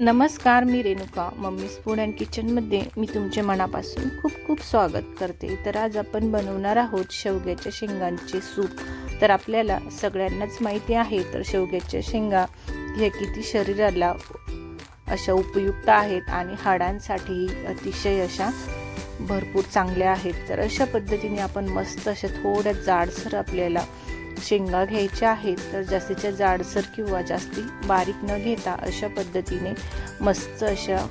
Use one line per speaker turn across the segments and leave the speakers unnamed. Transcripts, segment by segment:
नमस्कार मी Renuka. Mummy spoon and किचनमध्ये मी तुमचे मनापासून खूप खूप स्वागत करते. तर आज आपण बनवणार आहोत शेवग्याच्या शेंगांचे सूप. तर आपल्याला सगळ्यांनाच माहिती आहे तर शेवग्याच्या शेंगा हे किती शरीराला अशा उपयुक्त आहेत आणि हाडांसाठीही अतिशय अशा भरपूर चांगल्या आहेत. तर अशा पद्धतीने आपण मस्त अशा थोड्या जाडसर आपल्याला शेंगा घ्यायच्या आहेत तर जास्तीच्या जाडसर किंवा जास्ती बारीक न घेता अशा पद्धतीने मस्त अशा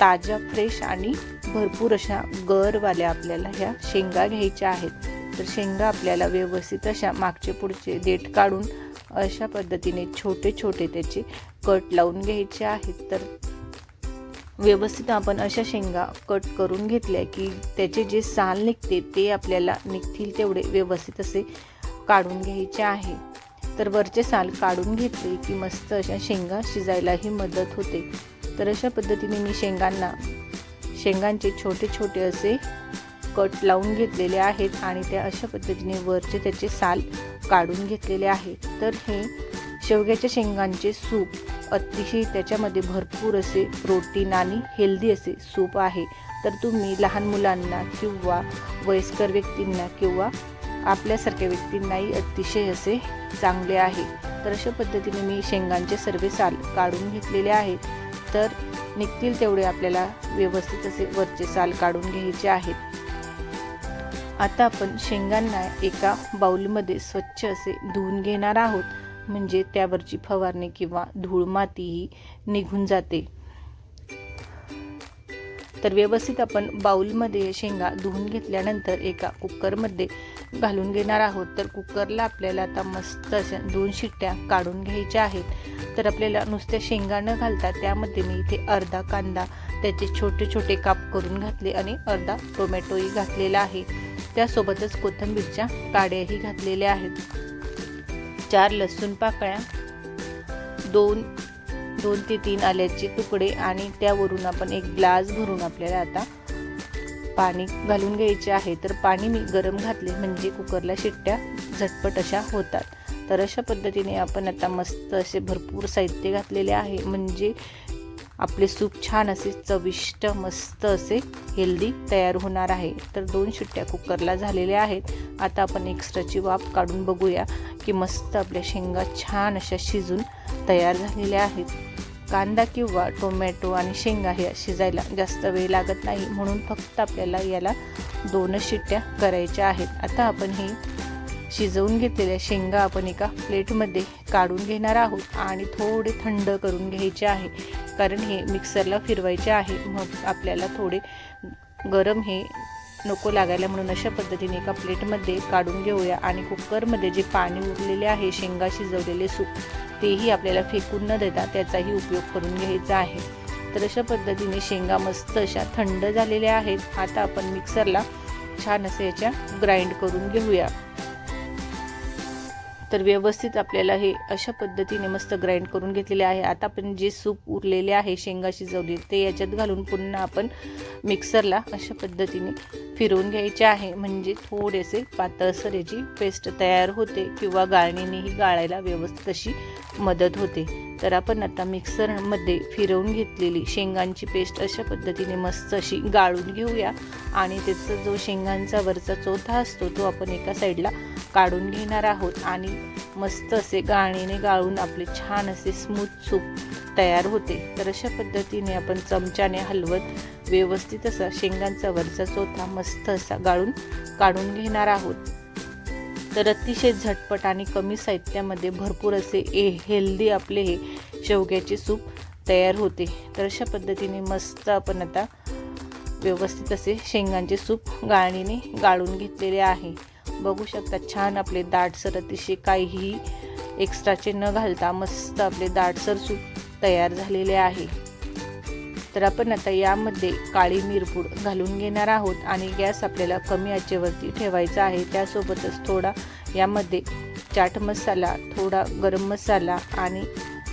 ताज्या फ्रेश आणि भरपूर अशा गरवाल्या आपल्याला ह्या शेंगा घ्यायच्या आहेत. तर शेंगा आपल्याला व्यवस्थित अशा मागचे पुढचे देठ काढून अशा पद्धतीने छोटे छोटे त्याचे कट लावून घ्यायचे आहेत. तर व्यवस्थित आपण अशा शेंगा कट करून घेतल्या की त्याचे जे साल निघते ते आपल्याला निघतील तेवढे व्यवस्थित असे काढून घ्यायचे आहे. तर वरचे साल काढून घेतले की मस्त अशा शेंगा शिजायलाही मदत होते. तर अशा पद्धतीने मी शेंगांना शेंगांचे छोटे छोटे असे कट लावून घेतलेले आहेत आणि त्या अशा पद्धतीने वरचे त्याचे साल काढून घेतलेले आहेत तर हे शेवग्याच्या शेंगांचे सूप अतिशय त्याच्यामध्ये भरपूर असे प्रोटीन आणि हेल्दी असे सूप आहे. तर तुम्ही लहान मुलांना किंवा वयस्कर व्यक्तींना किंवा आपल्यासारख्या व्यक्तींनाही अतिशय असे चांगले आहे. तर अशा पद्धतीने मी शेंगांचे सर्व साल काढून घेतलेले आहेत. तर निघतील तेवढे आपल्याला व्यवस्थित असे वरचे साल काढून घ्यायचे आहेत. आता आपण शेंगांना एका बाउलमध्ये स्वच्छ असे धुवून घेणार आहोत. म्हणजे त्यावरची फवारणी किंवा धूळ माती ही निघून जाते. तर व्यवस्थित आपण बाउलमध्ये शेंगा धुवून घेतल्यानंतर एका कुकरमध्ये घालून घेणार आहोत. तर कुकरला आपल्याला आता मस्त अशा दोन शिट्ट्या काढून घ्यायच्या आहेत. तर आपल्याला नुसत्या शेंगा न घालता त्यामध्ये मी इथे अर्धा कांदा त्याचे छोटे छोटे काप करून घातले आणि अर्धा टोमॅटोही घातलेला आहे. त्यासोबतच कोथिंबीरच्या काड्याही घातलेल्या आहेत. चार लसूण पाकळ्या दोन दोन ते तीन आल्याचे तुकडे आणि त्यावरून आपण एक ग्लास भरून आपल्याला आता पाणी घालून घ्यायचे आहे तर पाणी मी गरम घातले म्हणजे कुकरला शिट्ट्या झटपट अशा होतात. तर अशा पद्धतीने आपण आता मस्त असे भरपूर साहित्य घातलेले आहे म्हणजे आपले सूप छान असे चविष्ट मस्त असे हेल्दी तयार होणार आहे. तर दोन शिट्ट्या कुकरला झालेल्या आहेत. आता आपण एक्स्ट्राची वाफ काढून बघूया की मस्त आपल्या शेंगा छान अशा शिजून तयार झालेल्या आहेत. कांदा किंवा टोमॅटो आणि शेंगा हे शिजायला जास्त वेळ लागत नाही. म्हणून फक्त आपल्याला याला दोनच शिट्ट्या करायच्या आहेत. आता आपण हे शिजवून घेतलेल्या शेंगा आपण एका प्लेटमध्ये काढून घेणार आहोत आणि थोडे थंड करून घ्यायचे आहे. कारण हे मिक्सरला फिरवायचे आहे. मग आपल्याला थोडे गरम हे नको लागायला म्हणून अशा पद्धतीने एका प्लेटमध्ये काढून घेऊया आणि कुकरमध्ये जे पाणी उरलेले आहे शेंगा शिजवलेले सूप तेही आपल्याला फेकून न देता त्याचाही उपयोग करून घ्यायचा आहे. तर अशा पद्धतीने शेंगा मस्त अशा थंड झालेल्या आहेत. आता आपण मिक्सरला छान असे याच्या ग्राइंड करून घेऊया. तर व्यवस्थित आपल्याला हे अशा पद्धतीने मस्त ग्राइंड करून घेतलेले आहे. आता आपण जे सूप उरलेले आहे शेंगा शिजवली ते याच्यात घालून पुन्हा आपण मिक्सरला अशा पद्धतीने फिरवून घ्यायचे आहे. म्हणजे थोडेसे पातळसर याची पेस्ट तयार होते किंवा गाळणीनेही गाळायला व्यवस्थित अशी मदत होते. तर आपण आता मिक्सरमध्ये फिरवून घेतलेली शेंगांची पेस्ट अशा पद्धतीने मस्त अशी गाळून घेऊया. आणि त्याचा जो शेंगांचा वरचा चोथा असतो तो आपण एका साईडला काढून घेणार आहोत आणि मस्त असे गाळणीने गाळून आपले छान असे स्मूथ सूप तयार होते. तर अशा पद्धतीने आपण चमच्याने हलवत व्यवस्थित असा शेंगांचा वरचा चोथा मस्त असा गाळून काढून घेणार आहोत. तर अतिशय झटपट आणि कमी साहित्यामध्ये भरपूर असे ए हेल्दी आपले हे शेवग्याचे सूप तयार होते. तर अशा पद्धतीने मस्त आपण आता व्यवस्थित असे शेंगांचे सूप गाळणीने गाळून घेतलेले आहे. बघू शकता छान आपले दाटसर अतिशय काहीही एक्स्ट्राचे न घालता मस्त आपले दाटसर सूप तयार झालेले आहे. तर आपण आता यामध्ये काळी मिरपूड घालून घेणार आहोत आणि गॅस आपल्याला कमी आचेवरती ठेवायचा आहे. त्यासोबतच थोडा यामध्ये चाट मसाला थोडा गरम मसाला आणि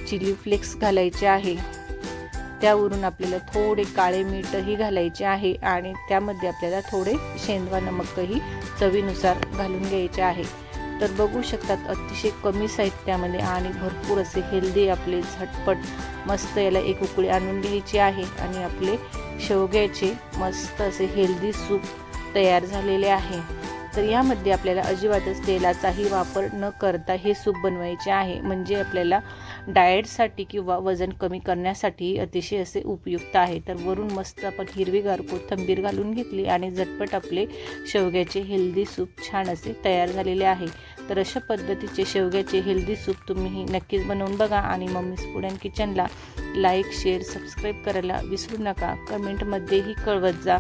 चिली फ्लेक्स घालायचे आहे. त्यावरून आपल्याला थोडे काळे मीठही घालायचे आहे आणि त्यामध्ये आपल्याला थोडे शेंदवा नमकही चवीनुसार घालून घ्यायचे आहे. तर बघू शकतात अतिशय कमी साहित्यामध्ये आणि भरपूर असे हेल्दी आपले झटपट मस्त याला एक उकळी आणून घ्यायची आहे आणि आपले शेवग्याचे मस्त असे हेल्दी सूप तयार झालेले आहे. तर यामध्ये आपल्याला अजिबातच तेलाचाही वापर न करता हे सूप बनवायचे आहे. म्हणजे आपल्याला डाएटसाठी किंवा वजन कमी करण्यासाठी अतिशय असे उपयुक्त आहे. तर वरून मस्त आपण हिरवीगार कोथंबीर घालून घेतली आणि झटपट आपले शेवग्याचे हेल्दी सूप छान असे तयार झालेले आहे. तर अशा पद्धतीचे शेवग्याचे हेल्दी सूप तुम्हीही नक्कीच बनवून बघा आणि मम्मीज फूड अँड किचनला लाईक शेअर सबस्क्राईब करायला विसरू नका. कमेंटमध्येही कळवत जा.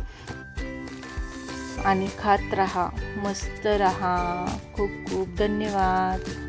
आणि खात राहा मस्त राहा. खूप खूप धन्यवाद.